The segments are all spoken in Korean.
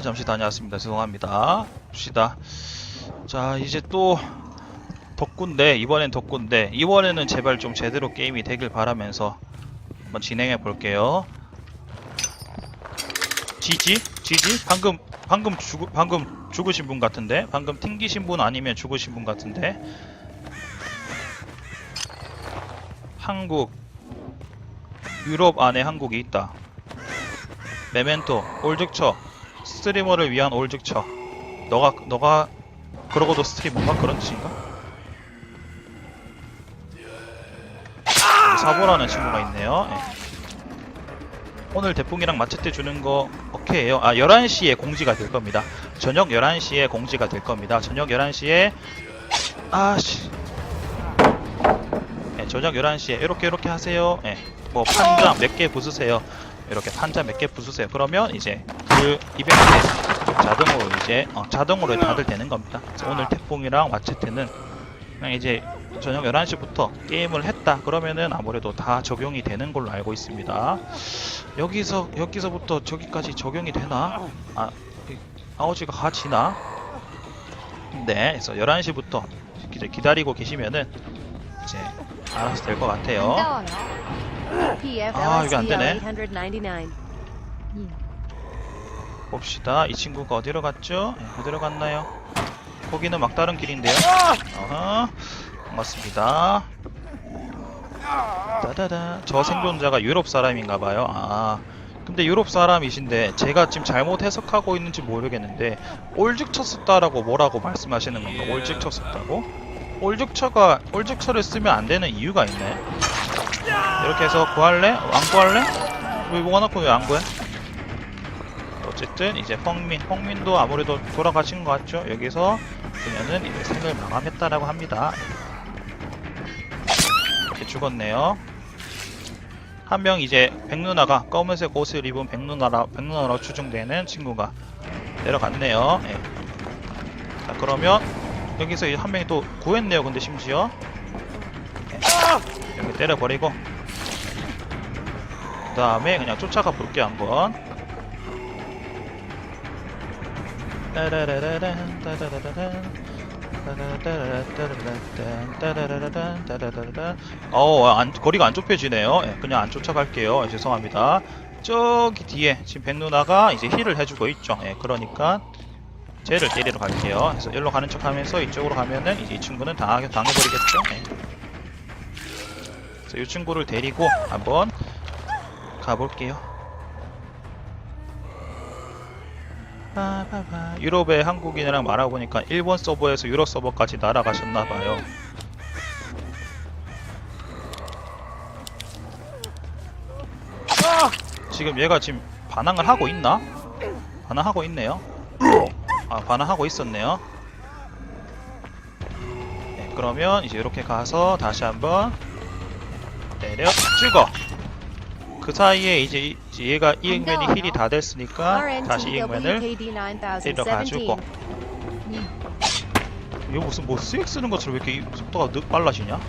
화장실 잠시 다녀왔습니다. 죄송합니다. 봅시다. 자, 이제 또 덕군데 이번엔 덕군데 이번에는 제발 좀 제대로 게임이 되길 바라면서 한번 진행해 볼게요. 지지? 지지? 방금 방금 죽 방금 죽으신 분 같은데? 방금 튕기신 분 아니면 죽으신 분 같은데? 한국 유럽 안에 한국이 있다. 메멘토 올즉처 스트리머를 위한 올즉처 너가 너가 그러고도 스트리머인가 그런 뜻인가? 사보라는 친구가 있네요. 예. 오늘 대풍이랑 마체테 주는 거 오케이요. 아 11시에 공지가 될 겁니다. 저녁 11시에 공지가 될 겁니다. 저녁 11시에 아씨 예, 저녁 11시에 이렇게 이렇게 하세요. 예. 뭐 판자 몇 개 부수세요. 이렇게 판자 몇 개 부수세요. 그러면 이제 그 이벤트에 자동으로 이제 어, 자동으로 다들 되는 겁니다. 오늘 태풍이랑 마체테는 그냥 이제 저녁 11시부터 게임을 했다 그러면은 아무래도 다 적용이 되는 걸로 알고 있습니다. 여기서 여기서부터 저기까지 적용이 되나? 아 이- 아우지가 가지나? 네, 그래서 11시부터 이제 기다리고 계시면은 이제 알아서 될 것 같아요. 아 이거 안 되네. 899. 봅시다. 이 친구가 어디로 갔죠? 네, 어디로 갔나요? 거기는 막다른 길인데요. 어허, 반갑습니다. 따다다. 저 생존자가 유럽 사람인가봐요. 아, 근데 유럽 사람이신데 제가 지금 잘못 해석하고 있는지 모르겠는데 올즉쳤었다라고 뭐라고 말씀하시는 건가? 올즉쳤었다고? 올즉처가 올즉처를 쓰면 안 되는 이유가 있네. 이렇게 해서 구할래? 안 구할래? 왜 모아놓고 왜 안 구해? 어쨌든 이제 펑민, 펑민도 아무래도 돌아가신 것 같죠? 여기서 그녀는 이제 생을 마감했다라고 합니다. 이렇게 죽었네요. 한 명 이제 백누나가 검은색 옷을 입은 백누나라 백누나로 추정되는 친구가 내려갔네요. 예. 자 그러면 여기서 이한 명이 또 구했네요. 근데 심지어 예. 여기 때려버리고 그 다음에 그냥 쫓아가 볼게요 한번. 따라라라란, 따라라라란, 따라라라란, 따라라라란. 어우, 안, 거리가 안 좁혀지네요. 예, 그냥 안 쫓아갈게요. 예, 죄송합니다. 저기 뒤에 지금 백 누나가 이제 힐을 해주고 있죠. 예, 그러니까 쟤를 때리러 갈게요. 그래서 일로 가는 척 하면서 이쪽으로 가면은 이제 이 친구는 당하, 당해버리겠죠. 예. 그래서 이 친구를 데리고 한번 가볼게요. 유럽의 한국인이랑 말아보니까 일본 서버에서 유럽 서버까지 날아가셨나봐요. 지금 얘가 지금 반항을 하고 있나? 반항하고 있네요. 아, 반항하고 있었네요. 네, 그러면 이제 이렇게 가서 다시 한번 때려 찍어. 그 사이에 이제, 얘가 이응면이 힐이 다 됐으니까 다시 이응면을 때려 가지고 이거 무슨 뭐 스웩 쓰는 것처럼 왜 이렇게 이 속도가 늦 빨라지냐?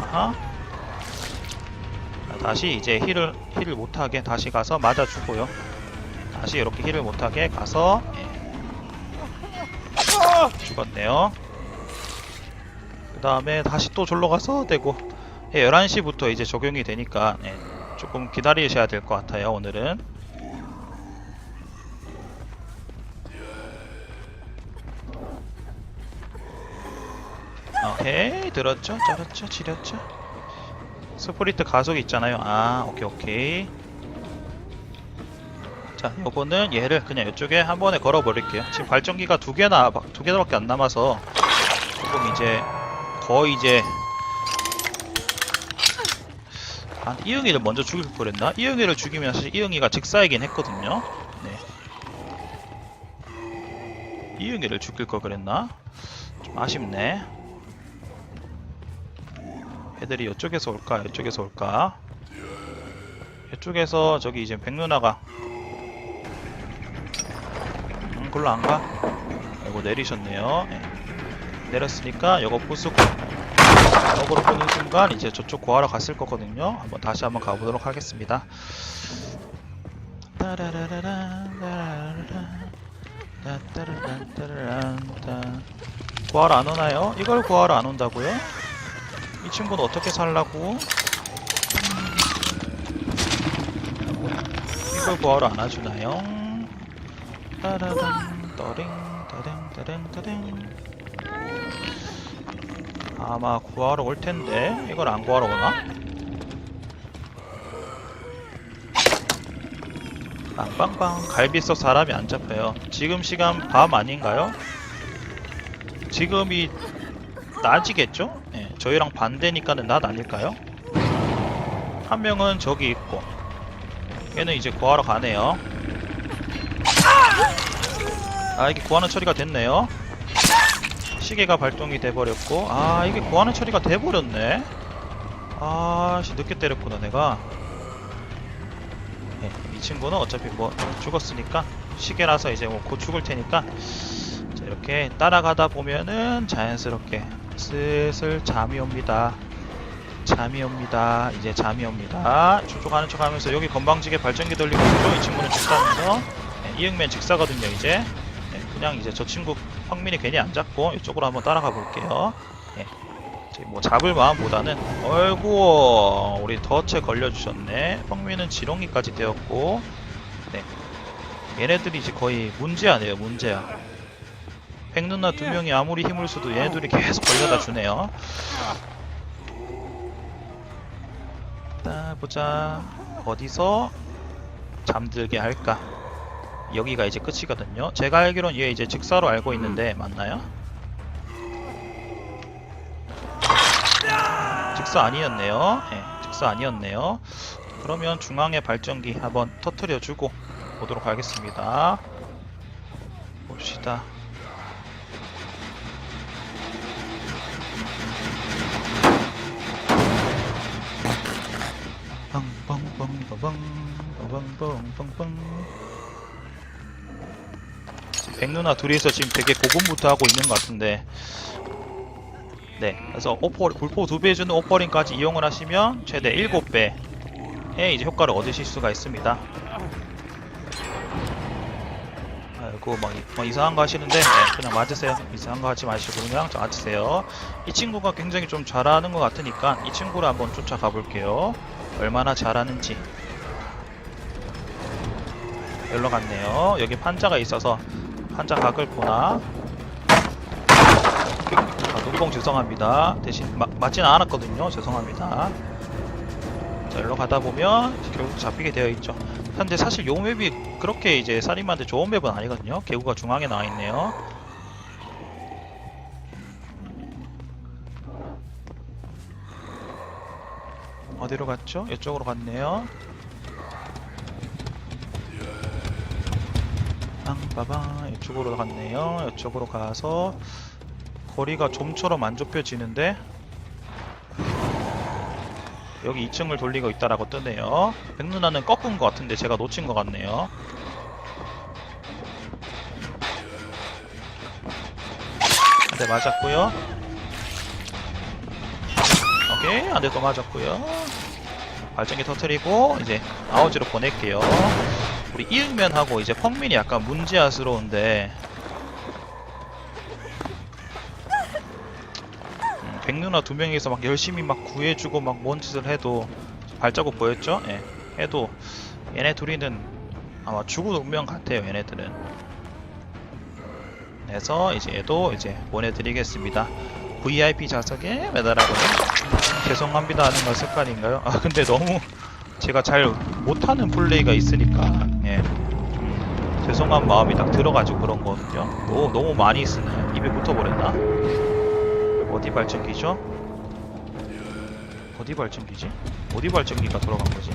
아하. 자, 다시 이제 힐을 힐을 못하게 다시 가서 맞아주고요. 다시 이렇게 힐을 못하게 가서 예. 죽었네요. 그 다음에 다시 또 졸로 가서 되고 예, 11시부터 이제 적용이 되니까 예, 조금 기다리셔야 될 것 같아요 오늘은 오케이 들었죠? 잘했죠? 지렸죠? 스프리트 가속 있잖아요 아 오케이 오케이 자 요거는 얘를 그냥 이쪽에 한 번에 걸어 버릴게요 지금 발전기가 두 개나 두 개밖에 안 남아서 조금 이제 거의 이제 아, 이응이를 먼저 죽일 걸 그랬나? 이응이를 죽이면 사실 이응이가 직사이긴 했거든요. 네. 이응이를 죽일 걸 그랬나? 좀 아쉽네. 애들이 이쪽에서 올까? 이쪽에서 올까? 이쪽에서 저기 이제 백누나가 음, 글로 안 가? 이거 내리셨네요. 네. 내렸으니까 이거 부수고 역으로 보는 순간 이제 저쪽 구하러 갔을 거거든요. 한번 다시 한번 가보도록 하겠습니다. 구하러 안 오나요? 이걸 구하러 안 온다고요? 이 친구는 어떻게 살라고? 이걸 구하러 안 와주나요? 따라단, 떠링, 따댕, 따댕, 따댕. 아마 구하러 올 텐데 이걸 안 구하러 오나? 빵빵빵 갈비석 사람이 안 잡혀요. 지금 시간 밤 아닌가요? 지금이 낮이겠죠? 예, 저희랑 반대니까는 낮 아닐까요? 한 명은 저기 있고 얘는 이제 구하러 가네요. 아 이게 구하는 처리가 됐네요. 시계가 발동이 돼버렸고 아 이게 구하는 처리가 돼버렸네. 아씨 늦게 때렸구나 내가. 예, 이 친구는 어차피 뭐 죽었으니까 시계라서 이제 뭐 곧 죽을 테니까 자, 이렇게 따라가다 보면은 자연스럽게 슬슬 잠이 옵니다. 잠이 옵니다. 이제 잠이 옵니다. 쭉쭉 하는 척 하면서 여기 건방지게 발전기 돌리고 있고 이 친구는 직사면서 네, 이응면 직사거든요 이제 네, 그냥 이제 저 친구 황민이 괜히 안 잡고 이쪽으로 한번 따라가 볼게요. 예. 뭐 잡을 마음보다는 어이구 우리 덫에 걸려주셨네. 황민은 지렁이까지 되었고 네. 얘네들이 이제 거의 문제아네요 문제아. 백누나 두 명이 아무리 힘을 써도 얘네들이 계속 걸려다 주네요. 자, 보자. 어디서 잠들게 할까? 여기가 이제 끝이거든요. 제가 알기론 얘 이제 직사로 알고 있는데 맞나요? 직사 아니었네요. 예, 직사 아니었네요. 그러면 중앙에 발전기 한번 터트려 주고 보도록 하겠습니다. 봅시다. 빵빵빵빵빵 백누나 둘이서 지금 되게 고군부터 하고 있는 것 같은데. 네 그래서 오퍼 불포 2배 해주는 오퍼링까지 이용을 하시면 최대 7배의 이제 효과를 얻으실 수가 있습니다. 아이고 막, 이- 막 이상한 거 하시는데 네, 그냥 맞으세요. 이상한 거 하지 마시고 그냥 맞으세요. 이 친구가 굉장히 좀 잘하는 것 같으니까 이 친구를 한번 쫓아가 볼게요. 얼마나 잘하는지. 여기로 갔네요. 여기 판자가 있어서 판자 각을 보나? 아, 눈뽕 죄송합니다. 대신 마, 맞지는 않았거든요. 죄송합니다. 자 여기로 가다 보면 결국 잡히게 되어 있죠. 근데 사실 요 맵이 그렇게 이제 살인마한테 좋은 맵은 아니거든요. 개구가 중앙에 나와 있네요. 어디로 갔죠? 이쪽으로 갔네요. 빵빠방 이쪽으로 갔네요. 이쪽으로 가서 거리가 좀처럼 안 좁혀지는데 여기 2층을 돌리고 있다라고 뜨네요. 백누나는 꺾은 것 같은데 제가 놓친 것 같네요. 한대 맞았고요. 오케이 한대또 맞았고요 발전기 터트리고 이제 아우지로 보낼게요 우리 이응면하고 이제 펑민이 약간 문제아스러운데. 음, 백누나 두 명이서 막 열심히 막 구해주고 막 뭔 짓을 해도 발자국 보였죠? 예. 해도 얘네 둘이는 아마 죽을 운명 같아요 얘네들은. 그래서 이제 얘도 이제 보내드리겠습니다. VIP 좌석에 매달아보는 죄송합니다 하는 건 습관인가요? 아 근데 너무 제가 잘 못하는 플레이가 있으니까 죄송한 마음이 딱 들어가지고 그런 거거든요 너무, 너무 많이 쓰네 입에 붙어버렸나? 어디 발전기죠? 어디 발전기지? 어디 발전기가 들어간 거지?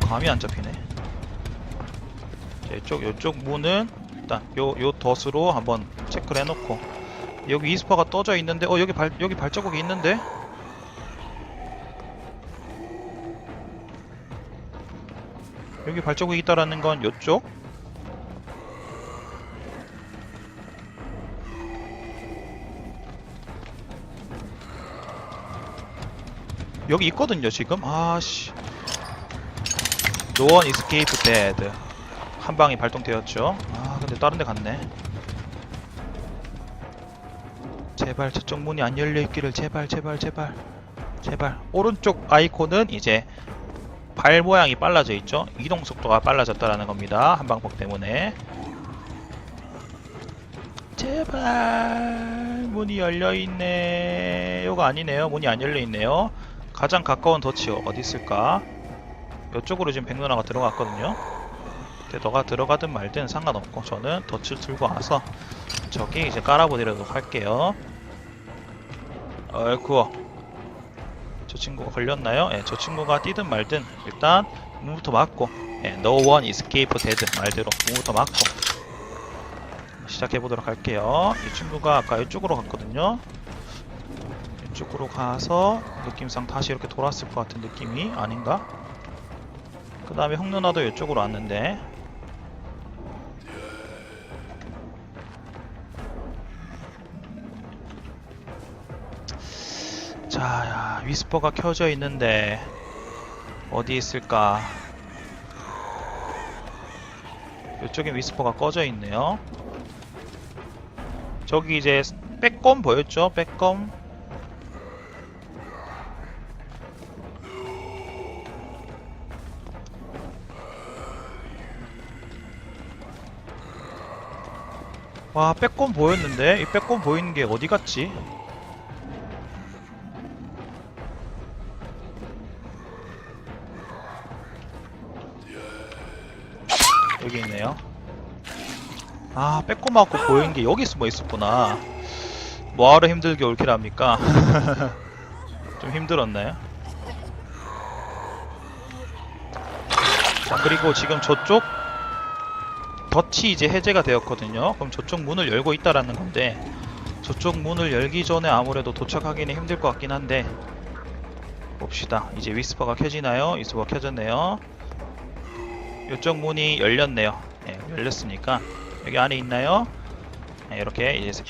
감이 안 잡히네 자, 이쪽, 이쪽 문은 일단 요, 요 덫으로 한번 체크를 해놓고 여기 이스파가 떠져 있는데 어 여기 발 여기 발자국이 있는데 여기 발자국이 있다라는 건 요쪽? 여기 있거든요 지금? 아씨. 노원 이스케이프 데드 한 방이 발동되었죠. 아 근데 다른 데 갔네. 제발 저쪽 문이 안 열려 있기를 제발 제발 제발. 제발. 오른쪽 아이콘은 이제 발 모양이 빨라져 있죠. 이동 속도가 빨라졌다라는 겁니다. 한방폭 때문에. 제발 문이 열려 있네. 요거 아니네요. 문이 안 열려 있네요. 가장 가까운 덫이 어디 있을까? 이쪽으로 지금 백누나가 들어갔거든요. 근데 너가 들어가든 말든 상관없고 저는 덫을 들고 와서 저기 이제 깔아보도록 할게요. 어이쿠 저 친구가 걸렸나요? 예, 저 친구가 뛰든 말든 일단 문부터 맞고 예, No one escape dead 말대로 문부터 맞고 시작해 보도록 할게요. 이 친구가 아까 이쪽으로 갔거든요. 이쪽으로 가서 느낌상 다시 이렇게 돌았을 것 같은 느낌이 아닌가? 그 다음에 형 누나도 이쪽으로 왔는데 자, 야, 위스퍼가 켜져 있는데 어디 있을까? 이쪽에 위스퍼가 꺼져 있네요. 저기 이제 빼꼼 보였죠? 빼꼼. 와, 빼꼼 보였는데 이 빼꼼 보이는 게 어디 갔지? 아, 빼꼼하고 보이는 게 여기 숨어 있었구나. 뭐하러 힘들게 올킬 합니까? 좀 힘들었나요? 자, 그리고 지금 저쪽 덫이 이제 해제가 되었거든요. 그럼 저쪽 문을 열고 있다라는 건데 저쪽 문을 열기 전에 아무래도 도착하기는 힘들 것 같긴 한데 봅시다. 이제 위스퍼가 켜지나요? 위스퍼가 켜졌네요. 이쪽 문이 열렸네요. 예, 열렸으니까 여기 안에 있나요? 네, 이렇게 이제 세-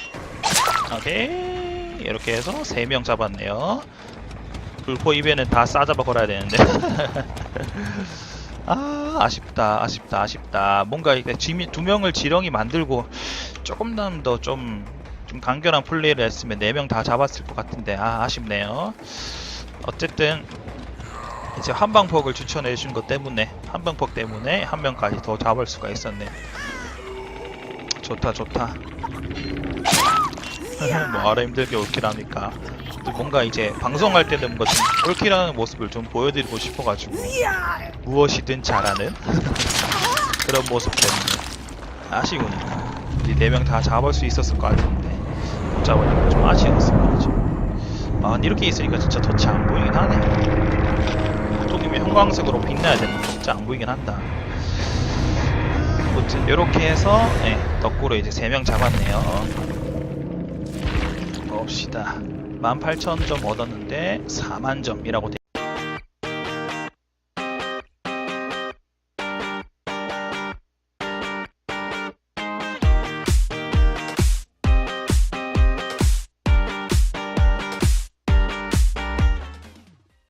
오케이 이렇게 해서 세명 잡았네요. 불포 입에는 다 싸잡아 걸어야 되는데. 아 아쉽다 아쉽다 아쉽다 뭔가 지미 두 명을 지렁이 만들고 조금만 더좀좀 간결한 플레이를 했으면 네명다 잡았을 것 같은데 아 아쉽네요 어쨌든 이제 한방폭을 추천해 준 것 때문에 한방폭 때문에 한 명까지 더 잡을 수가 있었네 좋다 좋다. 뭐하러 힘들게 올킬합니까. 또 뭔가 이제 방송할 때는 뭔가 좀 올킬하는 모습을 좀 보여드리고 싶어가지고. 무엇이든 잘하는? 그런 모습 때문에. 아쉬우네 우리 네명 다 잡을 수 있었을 것 같은데. 못 잡으니까 좀 아쉬웠어 말이죠. 아 이렇게 있으니까 진짜 덫이 안 보이긴 하네. 조금이 형광색으로 빛나야 되는데 진짜 안 보이긴 한다 아무튼 이렇게 해서 네, 덕구로 이제 3명 잡았네요. 봅시다. 18,000점 얻었는데 4만점이라고 돼